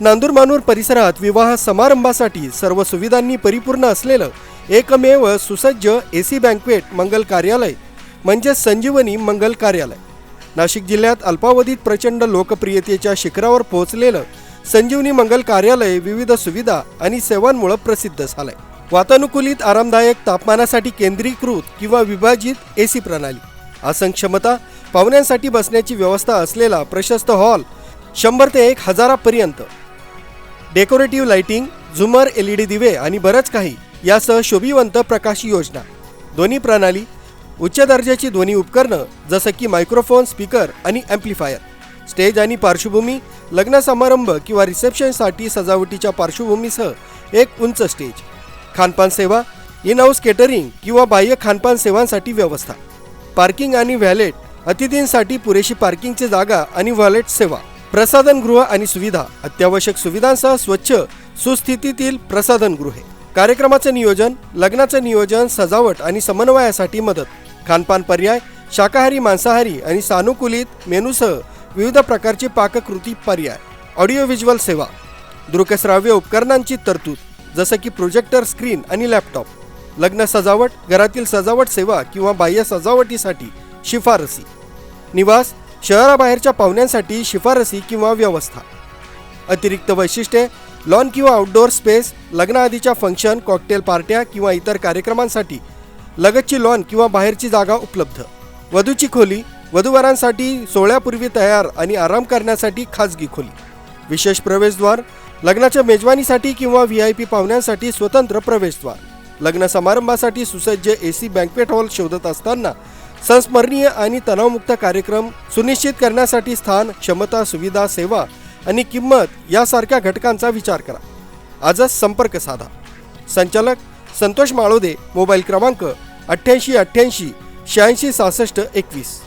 नांदूरमानूर परिसरात विवाह समारंभासाठी सर्व सुविधांनी परिपूर्ण असलेलं एकमेव सुसज्ज ए सी बँकवेट मंगल कार्यालय म्हणजे संजीवनी मंगल कार्यालय. नाशिक जिल्ह्यात अल्पावधीत प्रचंड लोकप्रियतेच्या शिखरावर पोहोचलेलं संजीवनी मंगल कार्यालय विविध सुविधा आणि सेवांमुळे प्रसिद्ध झालंय. वातानुकूलित आरामदायक तापमानासाठी केंद्रीकृत किंवा विभाजित ए सी प्रणाली. आसन क्षमता पाहुण्यांसाठी बसण्याची व्यवस्था असलेला प्रशस्त हॉल शंभर ते एक हजारापर्यंत. डेकोरेटिव्ह लाइटिंग झुमर एल ई डी दिवे आणि बरंच काही यासह शोभिवंत प्रकाश योजना. ध्वनी प्रणाली उच्च दर्जाची ध्वनी उपकरणं जसं की मायक्रोफोन स्पीकर आणि ॲम्प्लिफायर. स्टेज आणि पार्श्वभूमी लग्न समारंभ किंवा रिसेप्शनसाठी सजावटीच्या पार्श्वभूमीसह एक उंच स्टेज. खानपान सेवा इन हाऊस केटरिंग किंवा बाह्य खानपान सेवांसाठी व्यवस्था. पार्किंग आणि व्हॅलेट अतिथींसाठी पुरेशी पार्किंगची जागा आणि व्हॅलेट सेवा. प्रसाधनगृह आणि सुविधा अत्यावश्यक सुविधांसह स्वच्छ सुस्थितीतील प्रसाधनगृहे कार्यक्रमाचं नियोजन लग्नाचं नियोजन सजावट आणि समन्वयासाठी मदत खानपान पर्याय शाकाहारी मांसाहारी आणि सानुकूलित मेनूसह विविध प्रकारची पाककृती पर्याय ऑडिओ व्हिज्युअल सेवा दृकश्राव्य उपकरणांची तरतूद जसं की प्रोजेक्टर स्क्रीन आणि लॅपटॉप लग्न सजावट घरातील सजावट सेवा किंवा बाह्य सजावटीसाठी शिफारसी निवास शहराबाहेरच्या पाहुण्यांसाठी शिफारसी किंवा व्यवस्था. अतिरिक्त वैशिष्ट्ये लॉन किंवा आउटडोअर स्पेस लग्नाआधीच्या फंक्शन कॉकटेल पार्ट्या किंवा इतर कार्यक्रमांसाठी लगतची लॉन किंवा बाहेरची जागा उपलब्ध. वधूची खोली वधूवरांसाठी सोहळ्यापूर्वी तयार आणि आराम करण्यासाठी खाजगी खोली. विशेष प्रवेशद्वार लग्नाच्या मेजवानीसाठी किंवा व्ही आय पी पाहुण्यांसाठी स्वतंत्र प्रवेशद्वार. लग्न समारंभासाठी सुसज्ज ए सी बँकवेट हॉल शोधत असताना संस्मरणीय आणि तणावमुक्त कार्यक्रम सुनिश्चित करण्यासाठी स्थान क्षमता सुविधा सेवा आणि किंमत यासारख्या घटकांचा विचार करा. आजच संपर्क साधा. संचालक संतोष माळोदे मोबाईल क्रमांक अठ्ठ्याऐंशी अठ्ठ्याऐंशी शहाऐंशी सहासष्ट एकवीस.